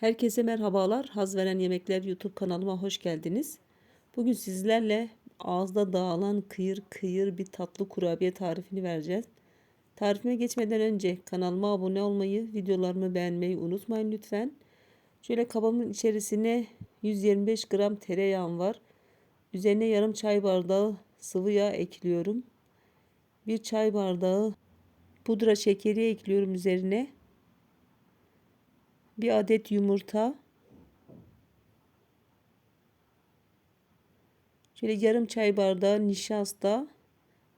Herkese merhabalar. Haz veren yemekler YouTube kanalıma hoş geldiniz. Bugün sizlerle ağızda dağılan kıyır kıyır bir tatlı kurabiye tarifini vereceğiz. Tarifime geçmeden önce kanalıma abone olmayı, videolarımı beğenmeyi unutmayın lütfen. Şöyle kabımın içerisine 125 gram tereyağım var. Üzerine yarım çay bardağı sıvı yağ ekliyorum. Bir çay bardağı pudra şekeri ekliyorum üzerine bir adet yumurta. Şöyle yarım çay bardağı nişasta.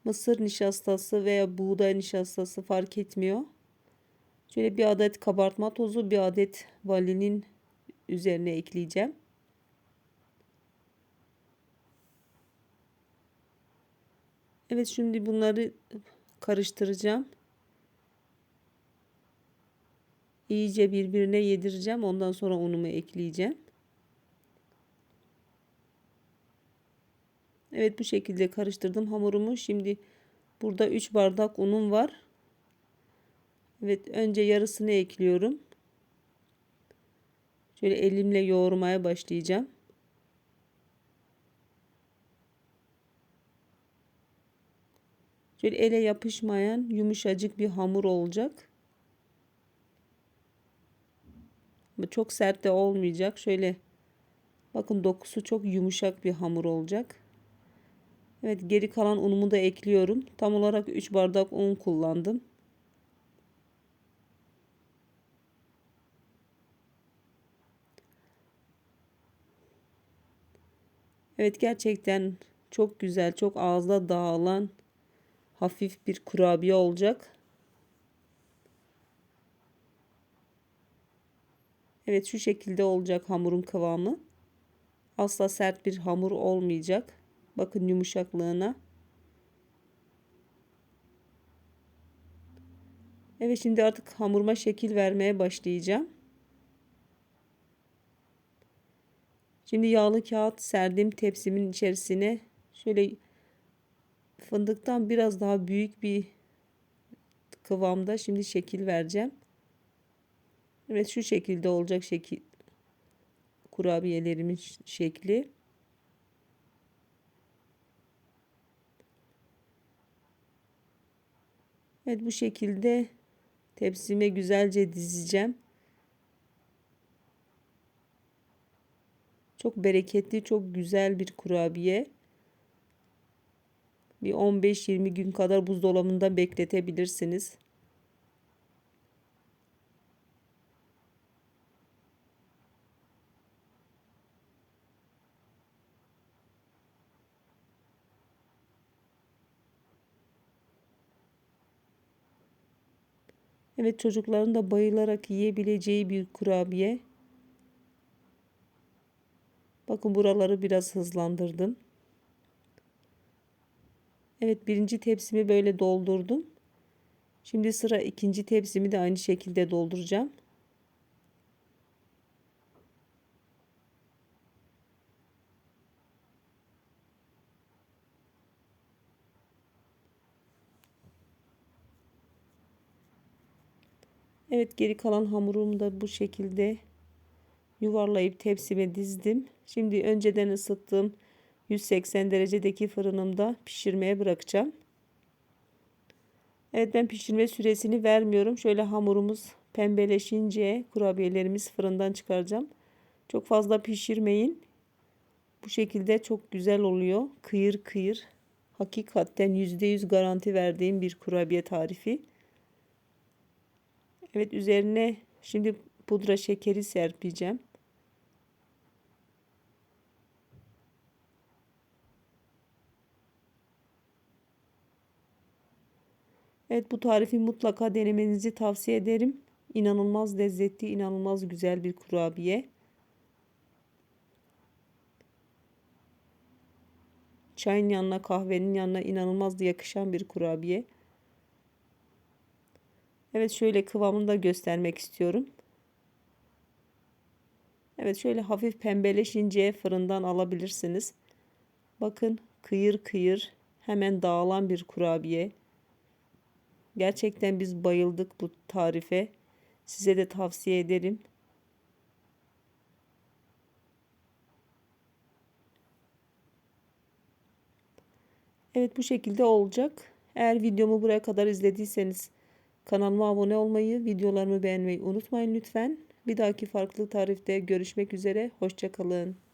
Mısır nişastası veya buğday nişastası fark etmiyor. Şöyle bir adet kabartma tozu bir adet vanilin üzerine ekleyeceğim. Evet şimdi bunları karıştıracağım iyice birbirine yedireceğim. Ondan sonra unumu ekleyeceğim. Evet bu şekilde karıştırdım hamurumu. Şimdi burada 3 bardak unum var. Evet önce yarısını ekliyorum. Şöyle elimle yoğurmaya başlayacağım. Şöyle ele yapışmayan yumuşacık bir hamur olacak. Çok sert de olmayacak. Şöyle bakın dokusu çok yumuşak bir hamur olacak. Evet geri kalan unumu da ekliyorum. Tam olarak 3 bardak un kullandım. Evet gerçekten çok güzel, çok ağızda dağılan hafif bir kurabiye olacak. Evet şu şekilde olacak hamurun kıvamı. Asla sert bir hamur olmayacak. Bakın yumuşaklığına. Evet şimdi artık hamuruma şekil vermeye başlayacağım. Şimdi yağlı kağıt serdim tepsimin içerisine şöyle fındıktan biraz daha büyük bir kıvamda şimdi şekil vereceğim. Evet şu şekilde olacak şekil kurabiyelerimin şekli. Evet bu şekilde tepsime güzelce dizeceğim. Çok bereketli, çok güzel bir kurabiye. Bir 15-20 gün kadar buzdolabında bekletebilirsiniz. Evet çocukların da bayılarak yiyebileceği bir kurabiye. Bakın buraları biraz hızlandırdım. Evet birinci tepsimi böyle doldurdum. Şimdi sıra ikinci tepsimi de aynı şekilde dolduracağım. Evet geri kalan hamurumu da bu şekilde yuvarlayıp tepsime dizdim. Şimdi önceden ısıttığım 180 derecedeki fırınımda pişirmeye bırakacağım. Evet ben pişirme süresini vermiyorum. Şöyle hamurumuz pembeleşince kurabiyelerimiz fırından çıkaracağım. Çok fazla pişirmeyin. Bu şekilde çok güzel oluyor. Kıyır kıyır. Hakikaten %100 garanti verdiğim bir kurabiye tarifi. Evet üzerine şimdi pudra şekeri serpeceğim. Evet bu tarifi mutlaka denemenizi tavsiye ederim. İnanılmaz lezzetli, inanılmaz güzel bir kurabiye. Çayın yanına, kahvenin yanına inanılmaz yakışan bir kurabiye. Evet şöyle kıvamını da göstermek istiyorum. Evet şöyle hafif pembeleşince fırından alabilirsiniz. Bakın kıyır kıyır hemen dağılan bir kurabiye. Gerçekten biz bayıldık bu tarife. Size de tavsiye ederim. Evet bu şekilde olacak. Eğer videomu buraya kadar izlediyseniz kanalıma abone olmayı, videolarımı beğenmeyi unutmayın lütfen. Bir dahaki farklı tarifte görüşmek üzere. Hoşçakalın.